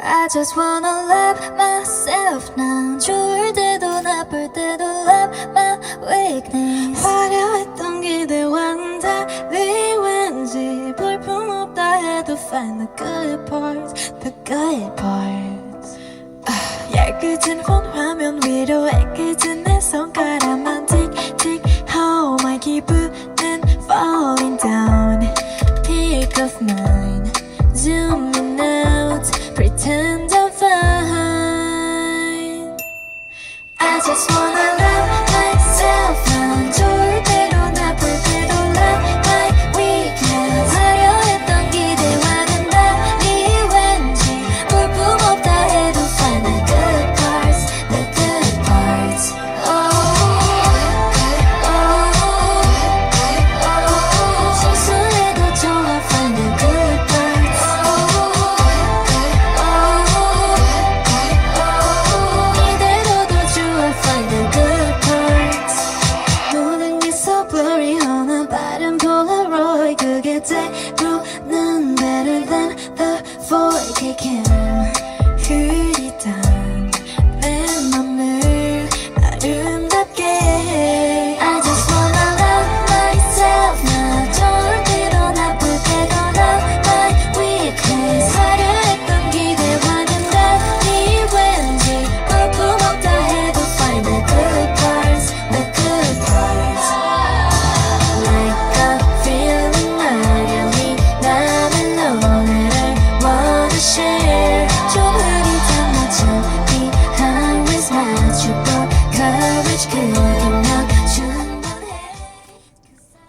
I just wanna love myself now 좋을 때도 나쁠 때도 love my weakness 화려했던 기대와는 달리 왠지 볼품없다 해도 find the good parts the good parts 아, 얇게진 폰 화면 위로 애꿎은 내 손가락 I just polaroid 그게 때로는 better than the 4K camera